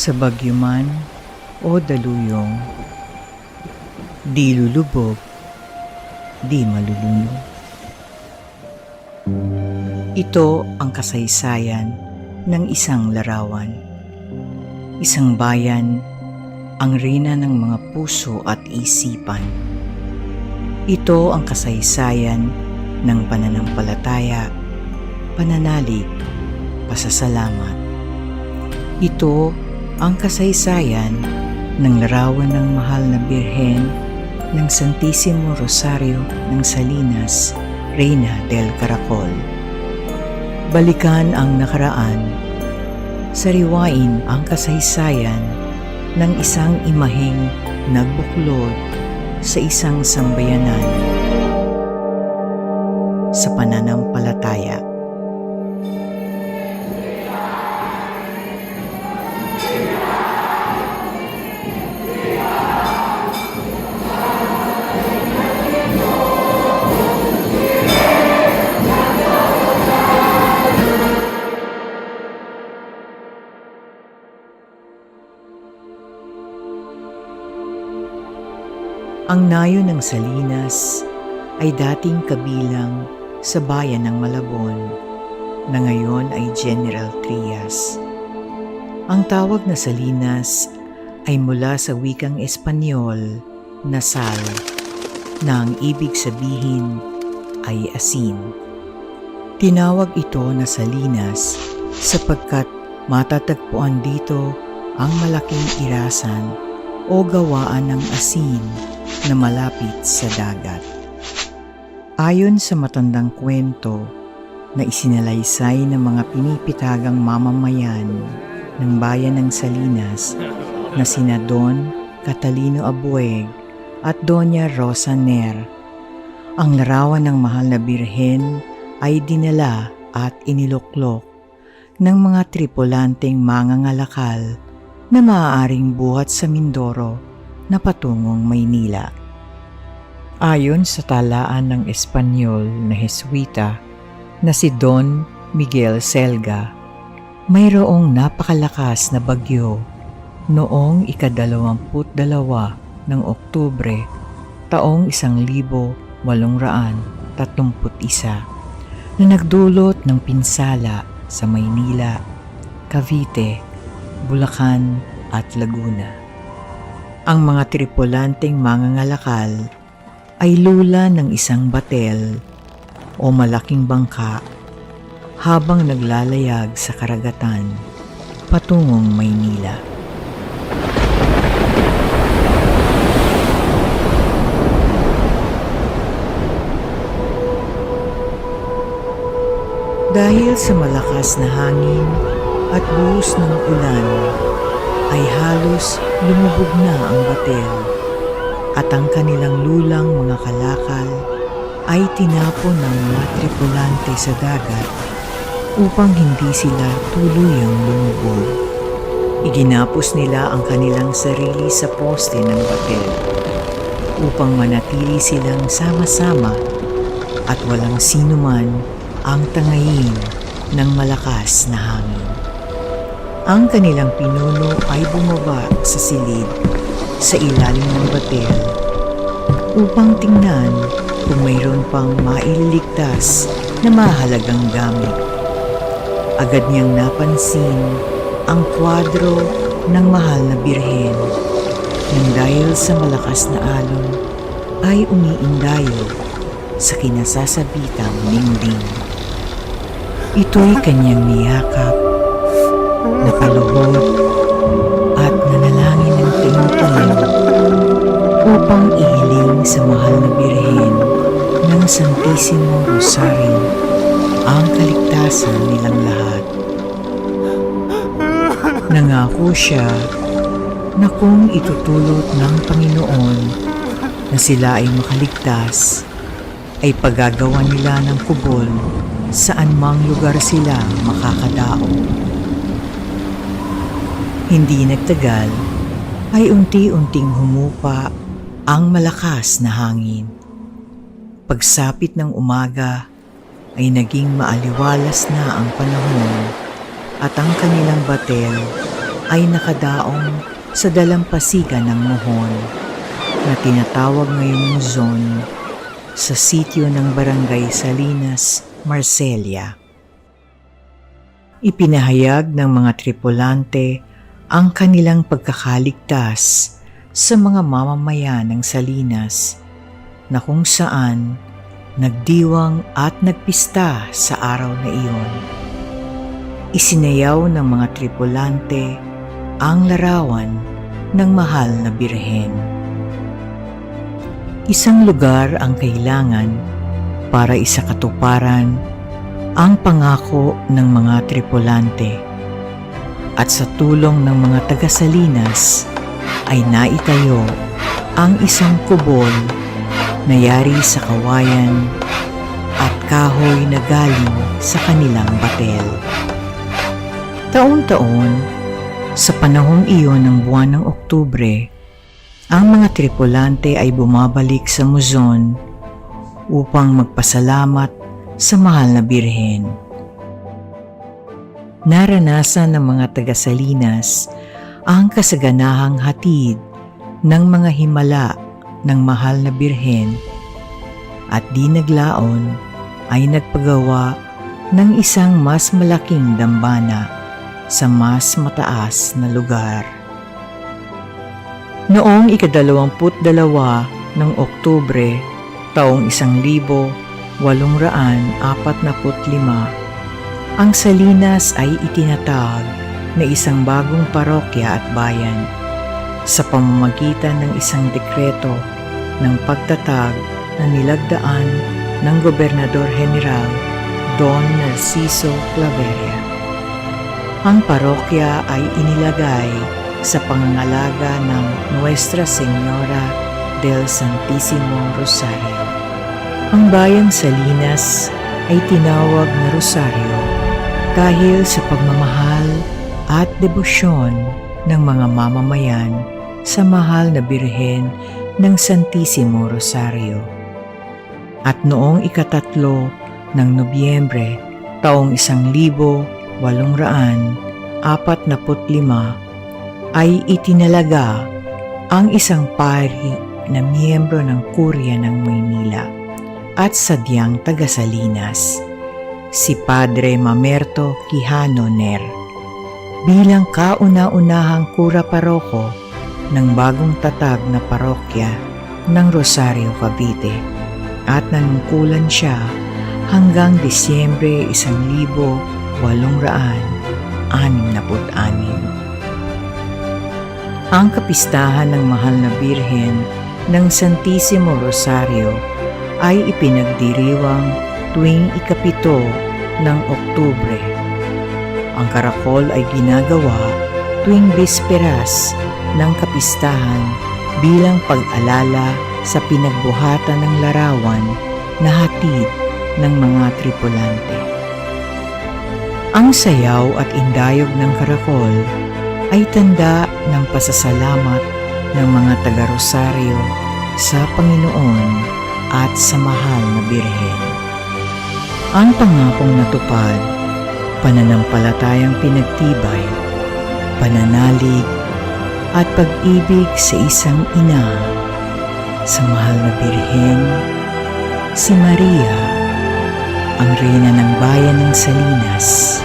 Sa bagyo o daluyong, di lulubog, di malulunod. Ito ang kasaysayan ng isang larawan. Isang bayan, ang rina ng mga puso at isipan. Ito ang kasaysayan ng pananampalataya, pananalig, pasasalamat. Ito ang kasaysayan ng larawan ng mahal na birhen ng Santissimo Rosario ng Salinas, Reina del Caracol. Balikan ang nakaraan, sariwain ang kasaysayan ng isang imaheng nagbuklod sa isang sambayanan sa pananampalataya. Ang nayo ng Salinas ay dating kabilang sa bayan ng Malabon na ngayon ay General Trias. Ang tawag na Salinas ay mula sa wikang Espanyol na sal na ang ibig sabihin ay asin. Tinawag ito na Salinas sapagkat matatagpuan dito ang malaking irasan o gawaan ng asin na malapit sa dagat. Ayon sa matandang kwento na isinalaysay ng mga pinipitagang mamamayan ng bayan ng Salinas na sina Don Catalino Abueg at Doña Rosa Ner, ang larawan ng mahal na birhen ay dinala at iniluklok ng mga tripulanteng mangangalakal na maaaring buhat sa Mindoro na patungong Maynila. Ayon sa talaan ng Espanyol na Heswita na si Don Miguel Selga, mayroong napakalakas na bagyo noong ikadalawamput dalawa ng Oktubre taong isang libo walong raan tatlumput isa na nagdulot ng pinsala sa Maynila, Cavite, Bulacan at Laguna. Ang mga tripulanteng mangangalakal ay lula ng isang batel o malaking bangka habang naglalayag sa karagatan patungong Maynila. Dahil sa malakas na hangin at buhos ng ulan, ay halos lumubog na ang batel at ang kanilang lulang mga kalakal ay tinapon ng mga tripulante sa dagat upang hindi sila tuluyang lumubog. Iginapos nila ang kanilang sarili sa poste ng batel upang manatili silang sama-sama at walang sinuman ang tangayin ng malakas na hangin. Ang kanilang pinuno ay bumaba sa silid sa ilalim ng batel upang tingnan kung mayroon pang maililigtas na mahalagang gamit. Agad niyang napansin ang kwadro ng mahal na birhen nang dahil sa malakas na alon ay umiindayo sa kinasasabitang dingding. Ito'y kanyang niyakap napaluhod at nanalangin ng tingin upang ihiling sa mahal na birhen ng Santissimo Rosario ang kaligtasan nilang lahat. Nangako siya na kung itutulot ng Panginoon na sila ay makaligtas, ay pagagawa nila ng kubol saan mang lugar sila makakadaong. Hindi nagtagal ay unti-unting humupa ang malakas na hangin. Pagsapit ng umaga ay naging maaliwalas na ang panahon at ang kanilang batel ay nakadaong sa dalampasigan ng Mohon na tinatawag ngayong Luzon sa sitio ng Barangay Salinas, Marcelia. Ipinahayag ng mga tripulante ang kanilang pagkakaligtas sa mga mamamayan ng Salinas na kung saan nagdiwang at nagpista sa araw na iyon. Isinayaw ng mga tripulante ang larawan ng mahal na birhen. Isang lugar ang kailangan para isakatuparan ang pangako ng mga tripulante at sa tulong ng mga taga-Salinas ay naitayo ang isang kubol na yari sa kawayan at kahoy na galing sa kanilang batel. Taon-taon, sa panahong iyon ng buwan ng Oktubre, ang mga tripulante ay bumabalik sa Muzon upang magpasalamat sa mahal na birhen. Naranasan ng mga taga-Salinas ang kasaganahang hatid ng mga himala ng mahal na birhen at di naglaon ay nagpagawa ng isang mas malaking dambana sa mas mataas na lugar. Noong ikadalawamput dalawa ng Oktubre, taong isang libo, walong raan, apat na lima, ang Salinas ay itinatag na isang bagong parokya at bayan sa pamamagitan ng isang dekreto ng pagtatag na nilagdaan ng Gobernador General Don Narciso Claveria. Ang parokya ay inilagay sa pangangalaga ng Nuestra Señora del Santísimo Rosario. Ang bayang Salinas ay tinawag na Rosario dahil sa pagmamahal at debosyon ng mga mamamayan sa mahal na birhen ng Santisimo Rosario. At noong ikatatlo ng Nobyembre taong isang libo walong raan apat na lima ay itinalaga ang isang pari na miyembro ng Kurya ng Maynila at sadyang taga Salinas, si Padre Mamerto Quijano Ner, bilang kauna-unahang kura paroko ng bagong tatag na parokya ng Rosario, Cavite at nanungkulan siya hanggang Disyembre 1866. Ang kapistahan ng mahal na birhen ng Santisimo Rosario ay ipinagdiriwang tuwing ikapito ng Oktubre. Ang karakol ay ginagawa tuwing bisperas ng kapistahan bilang pag-alala sa pinagbuhatan ng larawan na hatid ng mga tripulante. Ang sayaw at indayog ng karakol ay tanda ng pasasalamat ng mga taga-Rosario sa Panginoon at sa mahal na Birhen. Ang pangakong natupad, pananampalatayang pinagtibay, pananalig at pag-ibig sa isang ina, sa mahal na Birhen, si Maria, ang reyna ng bayan ng Salinas,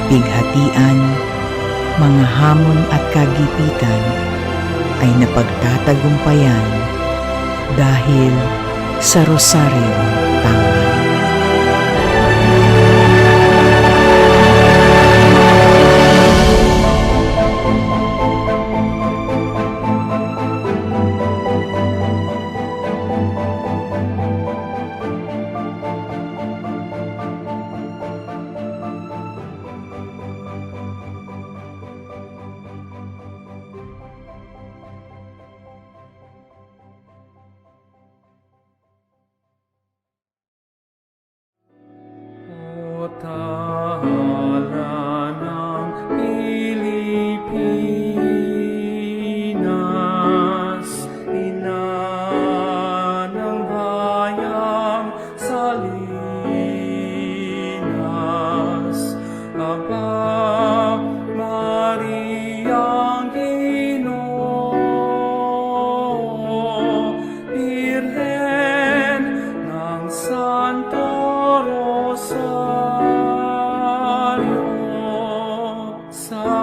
kapighatian, mga hamon at kagipitan ay napagtatagumpayan dahil sa Rosario Tangan. song.